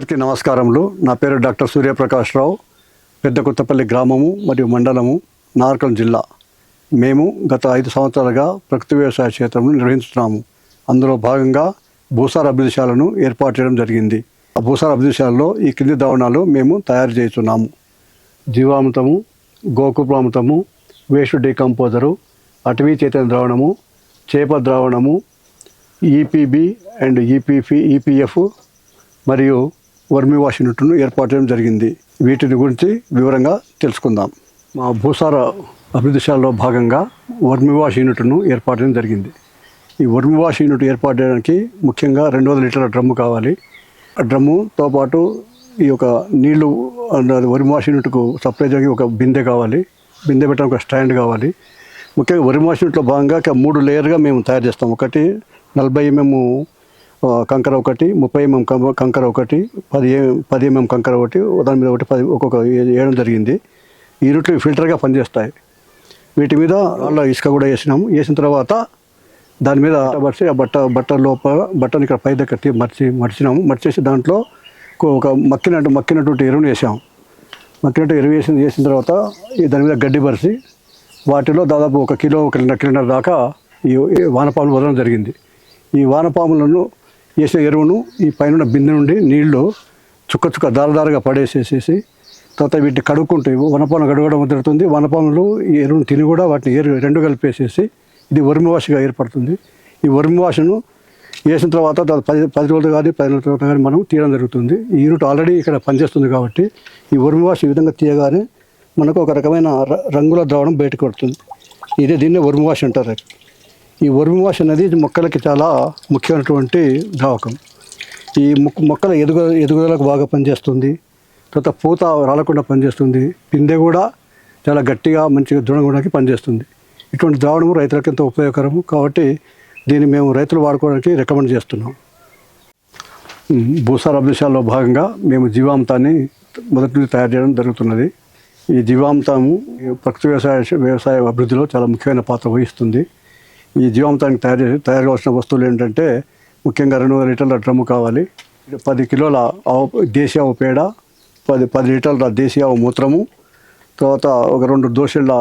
అందరికీ నమస్కారములు. నా పేరు డాక్టర్ సూర్యప్రకాష్ రావు. పెద్ద కొత్తపల్లి గ్రామము మరియు మండలము నార్కల్ జిల్లా. మేము గత ఐదు సంవత్సరాలుగా ప్రకృతి వ్యవసాయ క్షేత్రంలో నిర్వహిస్తున్నాము. అందులో భాగంగా భూసార అభివృద్ధిశాలను ఏర్పాటు చేయడం జరిగింది. ఆ భూసార అభివృద్ధిశాలలో ఈ కింది ద్రావణాలు మేము తయారు చేస్తున్నాము. జీవామృతము గోకుప్రామృతము వేస్ట్ డీకంపోజరు అటవీ చేతన ద్రావణము చేప ద్రావణము ఈపీబీ అండ్ ఈపీఫీ ఈపీఎఫ్ మరియు వర్మి వాష్ యూనిట్ను ఏర్పాటు చేయడం జరిగింది. వీటిని గురించి వివరంగా తెలుసుకుందాం. మా భూసార అభివృద్ధిశాలలో భాగంగా వర్మి వాష్ యూనిట్ను ఏర్పాటు చేయడం జరిగింది. ఈ వర్మి వాష్ యూనిట్ ఏర్పాటు చేయడానికి ముఖ్యంగా రెండు వందల లీటర్ల డ్రమ్ము కావాలి. ఆ డ్రమ్ముతో పాటు ఈ యొక్క నీళ్ళు వరి వాష్ యూనిట్కు సప్లై చేయడానికి ఒక బిందె కావాలి. బిందె పెట్టడానికి ఒక స్టాండ్ కావాలి. ముఖ్యంగా వరి వాష్ యూనిట్లో భాగంగా మూడు లేయర్గా మేము తయారు చేస్తాం. ఒకటి నలభై ఎంఎం కంకర ఒకటి ముప్పై ఎంఎం కంకర ఒకటి పది పది ఎంఎం కంకర ఒకటి దాని మీద ఒకటి పది ఒక్కొక్క వేయడం జరిగింది. ఈ రూట్లు ఫిల్టర్గా పనిచేస్తాయి. వీటి మీద అలా ఇసుక కూడా వేసినాము. వేసిన తర్వాత దాని మీద మర్చి ఆ బట్ట బట్ట లోపల బట్టను ఇక్కడ పై దగ్గర మర్చి మర్చినాము. మర్చేసి దాంట్లో ఒక- మక్కినట్టు మక్కినటువంటి ఎరువును వేసాము. మక్కినట్టు ఎరువు వేసిన వేసిన తర్వాత దాని మీద గడ్డి పరిచి వాటిలో దాదాపు ఒక కిలో ఒక కిలోన్నర దాకా ఈ వానపాములు వదలడం జరిగింది. ఈ వానపాములను వేసే ఎరువును ఈ పైన బిందె నుండి నీళ్ళు చుక్క చుక్క దారదారగా పడేసేసేసి తర్వాత వీటిని కడుక్కుంటే వనపాలను కడగడం జరుగుతుంది వనపాములు ఈ ఎరువును తిని కూడా వాటిని ఎరు రెండు కలిపేసేసి ఇది వర్మి వాష్గా ఏర్పడుతుంది. ఈ వర్మి వాష్ను వేసిన తర్వాత పది పది రోజులు కానీ పది రోజులు కానీ మనం తీయడం జరుగుతుంది. ఈ యూనిట్ ఆల్రెడీ ఇక్కడ పనిచేస్తుంది కాబట్టి ఈ వర్మి వాష్ ఈ విధంగా తీయగానే మనకు ఒక రకమైన రంగుల ద్రావణం బయటకు పడుతుంది ఇదే దీన్నే వర్మి వాష్ అంటారు. ఈ వర్మి వాష్ అనేది మొక్కలకి చాలా ముఖ్యమైనటువంటి ద్రావకం ఈ మొక్క మొక్కల ఎదుగు ఎదుగుదలకు బాగా పనిచేస్తుంది. తర్వాత పూత రాలకుండా పనిచేస్తుంది. పిందె కూడా చాలా గట్టిగా మంచిగా దృఢంగా పనిచేస్తుంది. ఇటువంటి ద్రావణము రైతులకు ఎంతో ఉపయోగకరము. కాబట్టి దీన్ని మేము రైతులు వాడుకోవడానికి రికమెండ్ చేస్తున్నాం. భూసార అభ్యాసాల్లో భాగంగా మేము జీవామృతాన్ని మొదటి నుంచి తయారు చేయడం జరుగుతున్నది. ఈ జీవామృతము ప్రకృతి వ్యవసాయ వ్యవసాయ అభివృద్ధిలో చాలా ముఖ్యమైన పాత్ర వహిస్తుంది. ఈ జీవామృతానికి తయారు చేసి తయారు కావాల్సిన వస్తువులు ఏంటంటే ముఖ్యంగా రెండు వందల లీటర్ల డ్రమ్ము కావాలి. పది కిలోల ఆవు దేశీయ ఆవు పేడ పది పది లీటర్ల దేశీయ ఆవు మూత్రము తర్వాత ఒక రెండు దోశల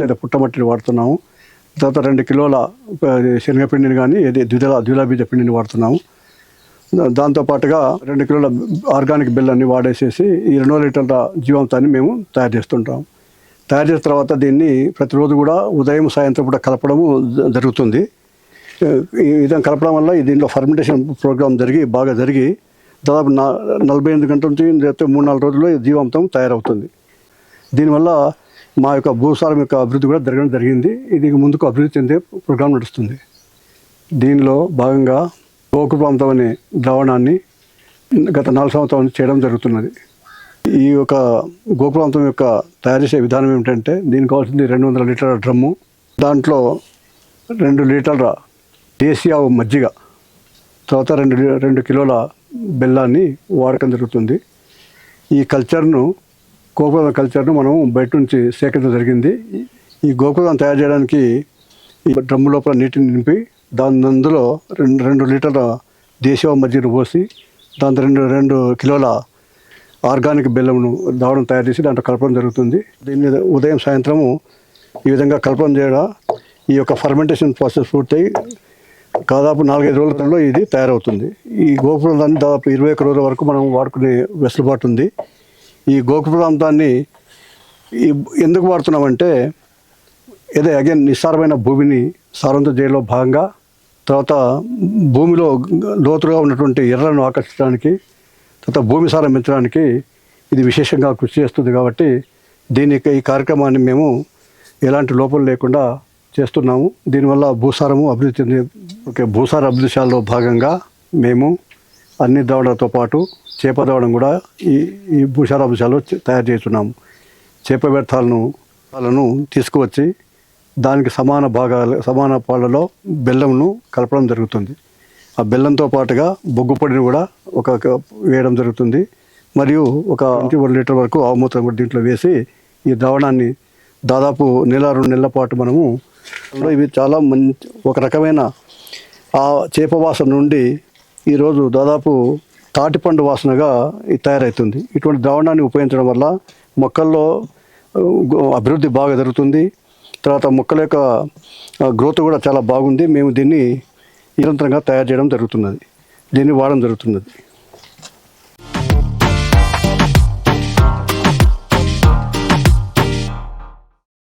లేదా పుట్టమట్టిని వాడుతున్నాము తర్వాత రెండు కిలోల శనగపిండిని కానీ ఏది ద్విదళ ద్విదళ బీజ పిండిని వాడుతున్నాము. దాంతోపాటుగా దాంతో పాటుగా రెండు కిలోల ఆర్గానిక్ బెల్లాన్ని వాడేసేసి ఈ రెండు వందల లీటర్ల జీవాంతాన్ని మేము తయారు చేస్తుంటాము. తయారు చేసిన తర్వాత దీన్ని ప్రతిరోజు కూడా ఉదయం సాయంత్రం కూడా కలపడము జరుగుతుంది. ఈ విధంగా కలపడం వల్ల దీనిలో ఫర్మెంటేషన్ ప్రోగ్రామ్ జరిగి బాగా జరిగి దాదాపు నలభై ఎనిమిది గంటల నుంచి లేకపోతే మూడు నాలుగు రోజుల్లో జీవాంతం తయారవుతుంది. దీనివల్ల మా యొక్క భూసారం యొక్క అభివృద్ధి కూడా జరగడం జరిగింది. ఇది ముందుకు అభివృద్ధి చెందే ప్రోగ్రాం నడుస్తుంది. దీనిలో భాగంగా గోకుప్రాంతం అనే ద్రావణాన్ని గత నాలుగు సంవత్సరాలు చేయడం జరుగుతున్నది. ఈ యొక్క గోకులాంతం యొక్క తయారు చేసే విధానం ఏమిటంటే దీనికి కావాల్సింది రెండు వందల లీటర్ల డ్రమ్ము దాంట్లో రెండు లీటర్ల దేశీయ ఆవు మజ్జిగ తర్వాత రెండు రెండు కిలోల బెల్లాన్ని వాడకం జరుగుతుంది. ఈ కల్చర్ను గోకులం కల్చర్ను మనం బయట నుంచి సేకరించడం జరిగింది. ఈ గోకులం తయారు చేయడానికి ఈ డ్రమ్ము లోపల నీటిని నింపి దాని అందులో రెండు రెండు లీటర్ల దేశీయ మజ్జిగను పోసి దాని రెండు రెండు కిలోల ఆర్గానిక్ బెల్లంను దావడం తయారు చేసి దాంట్లో కలపడం జరుగుతుంది. దీన్ని ఉదయం సాయంత్రము ఈ విధంగా కలపడం చేయడం ఈ యొక్క ఫర్మెంటేషన్ ప్రాసెస్ పూర్తయి దాదాపు నాలుగైదు రోజులలో ఇది తయారవుతుంది. ఈ గోపురాన్ని దాదాపు ఇరవై ఒక్క రోజుల వరకు మనం వాడుకునే వెసులుబాటు ఉంది. ఈ గోకుప్రాంతాన్ని ఈ ఎందుకు వాడుతున్నామంటే ఏదో అగైన్ నిస్సారమైన భూమిని సారవంతం చేయడంలో భాగంగా తర్వాత భూమిలో లోతుగా ఉన్నటువంటి ఎర్రలను ఆకర్షించడానికి తర్వాత భూమి సారం పెంచడానికి ఇది విశేషంగా కృషి చేస్తుంది కాబట్టి దీని ఈ కార్యక్రమాన్ని మేము ఎలాంటి లోపం లేకుండా చేస్తున్నాము. దీనివల్ల భూసారము అభివృద్ధి చెంది ఓకే భూసార అభివృద్ధిలో భాగంగా మేము అన్ని దవడలతో పాటు చేప దవడం కూడా ఈ ఈ భూసార అభివృద్ధిశాలలో తయారు చేస్తున్నాము. చేప వ్యర్థాలను వాళ్ళను తీసుకువచ్చి దానికి సమాన భాగాలు సమాన పాళ్ళలో బెల్లంను కలపడం జరుగుతుంది. ఆ బెల్లంతో పాటుగా బొగ్గు పొడిని కూడా ఒక వేయడం జరుగుతుంది. మరియు ఒక నుంచి లీటర్ వరకు ఆవుమూత్రం కూడా దీంట్లో వేసి ఈ ద్రావణాన్ని దాదాపు నెల రెండు నెలల పాటు మనము ఇవి చాలా మంచి ఒక రకమైన ఆ చేప వాసన నుండి ఈరోజు దాదాపు తాటిపండు వాసనగా తయారవుతుంది ఇటువంటి ద్రావణాన్ని ఉపయోగించడం వల్ల మొక్కల్లో అభివృద్ధి బాగా జరుగుతుంది. తర్వాత మొక్కల యొక్క గ్రోత్ కూడా చాలా బాగుంది. మేము దీన్ని నిరంతరంగా తయారు చేయడం జరుగుతున్నది. దీన్ని వాడడం జరుగుతున్నది.